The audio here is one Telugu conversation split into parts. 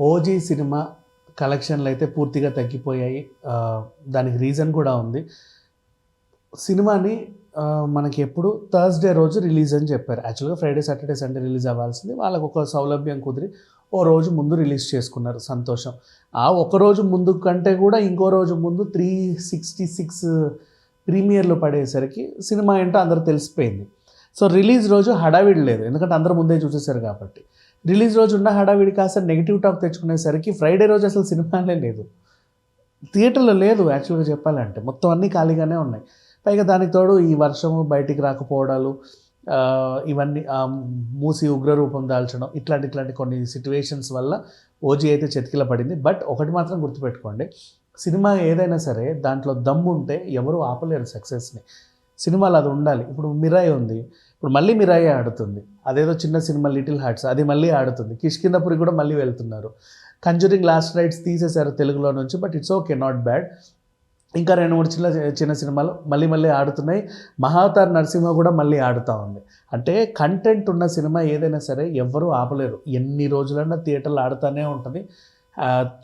ఓజీ సినిమా కలెక్షన్లు అయితే పూర్తిగా తగ్గిపోయాయి. దానికి రీజన్ కూడా ఉంది. సినిమాని మనకి ఎప్పుడు థర్స్డే రోజు రిలీజ్ అని చెప్పారు. యాక్చువల్గా ఫ్రైడే సాటర్డే సండే రిలీజ్ అవ్వాల్సింది. వాళ్ళకు ఒక సౌలభ్యం కుదిరి ఓ రోజు ముందు రిలీజ్ చేసుకున్నారు సంతోషం. ఆ ఒక రోజు ముందు కంటే కూడా ఇంకో రోజు ముందు త్రీ సిక్స్టీ సిక్స్ ప్రీమియర్లు పడేసరికి సినిమా ఏంటో అందరూ తెలిసిపోయింది. సో రిలీజ్ రోజు హడావిడి లేదు. ఎందుకంటే అందరూ ముందే చూసేశారు కాబట్టి. రిలీజ్ రోజు ఉన్న హడావిడి కాస్త నెగిటివ్ టాక్ తెచ్చుకునేసరికి ఫ్రైడే రోజు అసలు సినిమానే లేదు. థియేటర్లో లేదు యాక్చువల్గా చెప్పాలంటే. మొత్తం అన్నీ ఖాళీగానే ఉన్నాయి. పైగా దానికి తోడు ఈ వర్షము బయటికి రాకపోవడాలు ఇవన్నీ మూసి ఉగ్రరూపం దాల్చడం ఇట్లాంటి ఇట్లాంటి కొన్ని సిచ్యువేషన్స్ వల్ల ఓజీ అయితే చతికిల పడింది. బట్ ఒకటి మాత్రం గుర్తుపెట్టుకోండి. సినిమా ఏదైనా సరే దాంట్లో దమ్ము ఉంటే ఎవరు ఆపలేరు సక్సెస్ని సినిమాలు అది ఉండాలి. ఇప్పుడు మిరాయి ఉంది. ఇప్పుడు మళ్ళీ మిరాయి ఆడుతుంది. అదేదో చిన్న సినిమా లిటిల్ హార్ట్స్ అది మళ్ళీ ఆడుతుంది. కిష్కిందపురి కూడా మళ్ళీ వెళ్తున్నారు. కంజూరింగ్ లాస్ట్ రైట్స్ తీసేశారు తెలుగులో నుంచి but it's okay not bad ఇంకా రెండు మూడు చిన్న చిన్న సినిమాలు మళ్ళీ మళ్ళీ ఆడుతున్నాయి. మహావతార్ నరసింహ కూడా మళ్ళీ ఆడుతూ ఉంది. అంటే కంటెంట్ ఉన్న సినిమా ఏదైనా సరే ఎవ్వరూ ఆపలేరు. ఎన్ని రోజులైనా థియేటర్లు ఆడుతూనే ఉంటుంది.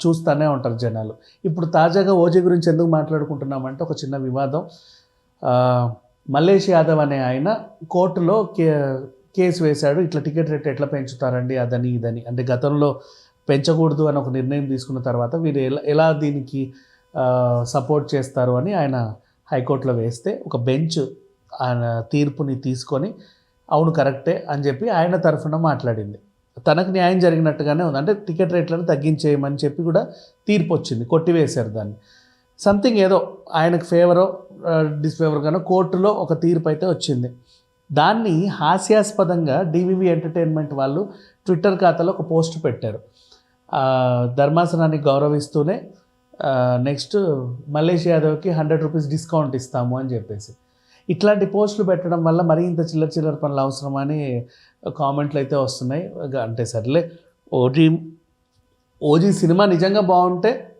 చూస్తూనే ఉంటారు జనాలు. ఇప్పుడు తాజాగా ఓజీ గురించి ఎందుకు మాట్లాడుకుంటున్నామంటే ఒక చిన్న వివాదం. మల్లేష్ యాదవ్ అనే ఆయన కోర్టులో కే కేసు వేశాడు. ఇట్లా టికెట్ రేట్ ఎట్లా పెంచుతారండి? అదని ఇదని. అంటే గతంలో పెంచకూడదు అని ఒక నిర్ణయం తీసుకున్న తర్వాత వీరు ఎలా ఎలా దీనికి సపోర్ట్ చేస్తారు అని ఆయన హైకోర్టులో వేస్తే ఒక బెంచ్ ఆయన తీర్పుని తీసుకొని అవును కరెక్టే అని చెప్పి ఆయన తరఫున మాట్లాడింది. తనకు న్యాయం జరిగినట్టుగానే ఉంది. అంటే టికెట్ రేట్లను తగ్గించేయమని చెప్పి కూడా తీర్పు వచ్చింది. కొట్టివేశారు దాన్ని. సంథింగ్ ఏదో ఆయనకు ఫేవరో డిస్ఫేవర్గానో కోర్టులో ఒక తీర్పు అయితే వచ్చింది. దాన్ని హాస్యాస్పదంగా డివివి ఎంటర్టైన్మెంట్ వాళ్ళు ట్విట్టర్ ఖాతాలో ఒక పోస్ట్ పెట్టారు. ధర్మాసనాన్ని గౌరవిస్తూనే నెక్స్ట్ మల్లేష్ యాదవ్కి హండ్రెడ్ రూపీస్ డిస్కౌంట్ ఇస్తాము అని చెప్పేసి. ఇట్లాంటి పోస్టులు పెట్టడం వల్ల మరీ ఇంత చిల్లర చిల్లర పనులు అవసరమా కామెంట్లు అయితే వస్తున్నాయి. అంటే సర్లే ఓజీ ఓజీ సినిమా నిజంగా బాగుంటే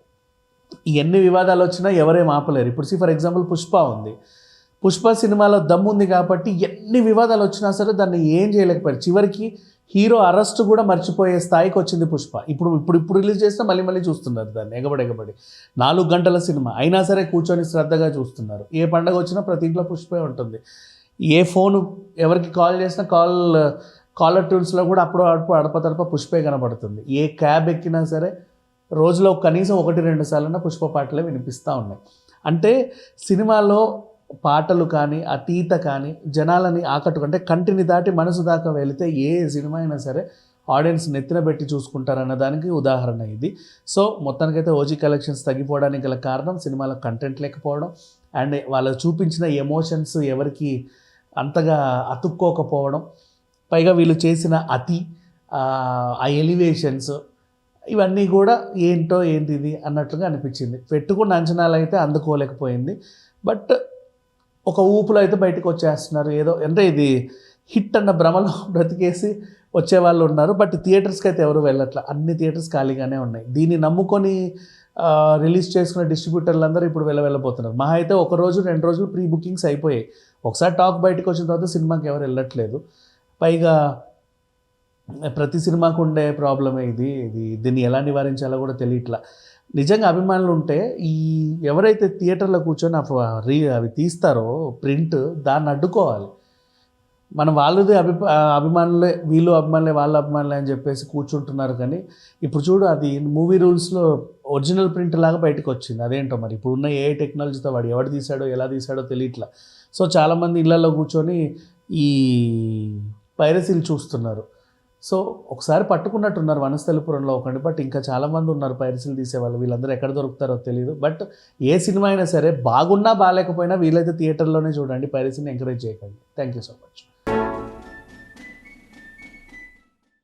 ఎన్ని వివాదాలు వచ్చినా ఎవరేం ఆపలేరు. ఇప్పుడు సి ఫర్ ఎగ్జాంపుల్ పుష్ప ఉంది. పుష్ప సినిమాలో దమ్ము ఉంది కాబట్టి ఎన్ని వివాదాలు వచ్చినా సరే దాన్ని ఏం చేయలేకపోయారు. చివరికి హీరో అరెస్ట్ కూడా మర్చిపోయే స్థాయికి వచ్చింది పుష్ప. ఇప్పుడు ఇప్పుడు ఇప్పుడు రిలీజ్ చేస్తే మళ్ళీ మళ్ళీ చూస్తున్నారు దాన్ని ఎగబడి ఎగబడి. నాలుగు గంటల సినిమా. అయినా సరే కూర్చొని శ్రద్ధగా చూస్తున్నారు. ఏ పండగ వచ్చినా ప్రతి ఇంట్లో పుష్పే ఉంటుంది. ఏ ఫోను ఎవరికి కాల్ చేసినా కాల్ కాలర్ ట్యూన్స్లో కూడా అప్పుడు అడుపు అడపతడప పుష్పే కనబడుతుంది ఏ క్యాబ్ ఎక్కినా సరే రోజులో కనీసం ఒకటి రెండు సార్లు పుష్ప పాటలే వినిపిస్తూ ఉన్నాయి. అంటే సినిమాలో పాటలు కానీ అతీత కానీ జనాలని ఆకట్టుకుంటే కంటిని దాటి మనసు దాకా వెళితే ఏ సినిమా అయినా సరే ఆడియన్స్ నెత్తిన పెట్టి చూసుకుంటారన్న దానికి ఉదాహరణ ఇది. సో మొత్తానికైతే ఓజీ కలెక్షన్స్ తగ్గిపోవడానికి గల కారణం సినిమాలో కంటెంట్ లేకపోవడం. అండ్ వాళ్ళు చూపించిన ఎమోషన్స్ ఎవరికి అంతగా అతుక్కోకపోవడం. పైగా వీళ్ళు చేసిన అతి ఆ ఎలివేషన్స్ ఇవన్నీ కూడా ఏంటో ఏంటిది అన్నట్లుగా అనిపించింది. పెట్టుకున్న అంచనాలు అయితే అందుకోలేకపోయింది. బట్ ఒక ఊపులో అయితే బయటకు వచ్చేస్తున్నారు. ఏదో అంటే ఇది హిట్ అన్న భ్రమలో బ్రతికేసి వచ్చే వాళ్ళు ఉన్నారు. బట్ థియేటర్స్కి అయితే ఎవరు వెళ్ళట్ల. అన్ని థియేటర్స్ ఖాళీగానే ఉన్నాయి. దీన్ని నమ్ముకొని రిలీజ్ చేసుకున్న డిస్ట్రిబ్యూటర్లు అందరూ ఇప్పుడు వెళ్ళ వెళ్ళబోతున్నారు. మహా అయితే ఒక రోజు రెండు రోజులు ప్రీ బుకింగ్స్ అయిపోయాయి. ఒకసారి టాక్ బయటకు వచ్చిన తర్వాత సినిమాకి ఎవరు వెళ్ళట్లేదు. పైగా ప్రతి సినిమాకు ఉండే ప్రాబ్లమే ఇది. ఇది దీన్ని ఎలా నివారించాలో కూడా తెలియట్లా. నిజంగా అభిమానులు ఉంటే ఈ ఎవరైతే థియేటర్లో కూర్చొని ఆ రీ అవి తీస్తారో ప్రింట్ దాన్ని అడ్డుకోవాలి. మనం వాళ్ళది అభి అభిమానులే వీళ్ళు అభిమానులే వాళ్ళ అభిమానులే అని చెప్పేసి కూర్చుంటున్నారు కానీ ఇప్పుడు చూడు అది మూవీ రూల్స్లో ఒరిజినల్ ప్రింట్ లాగా బయటకు వచ్చింది. అదేంటో మరి? ఇప్పుడు ఉన్న ఏ టెక్నాలజీతో వాడు ఎవడు తీశాడో ఎలా తీశాడో తెలియట్లా. సో చాలామంది ఇళ్ళలో కూర్చొని ఈ పైరసీలు చూస్తున్నారు. సో ఒకసారి పట్టుకున్నట్టున్నారు వనస్థలిపురంలో ఒకటి బట్ ఇంకా చాలామంది ఉన్నారు పైరసీలు తీసేవాళ్ళు వీళ్ళందరూ ఎక్కడ దొరుకుతారో తెలియదు బట్ ఏ సినిమా అయినా సరే బాగున్నా బాగాలేకపోయినా వీలైతే థియేటర్లోనే చూడండి. పైరసీని ఎంకరేజ్ చేయకండి. Thank you so much.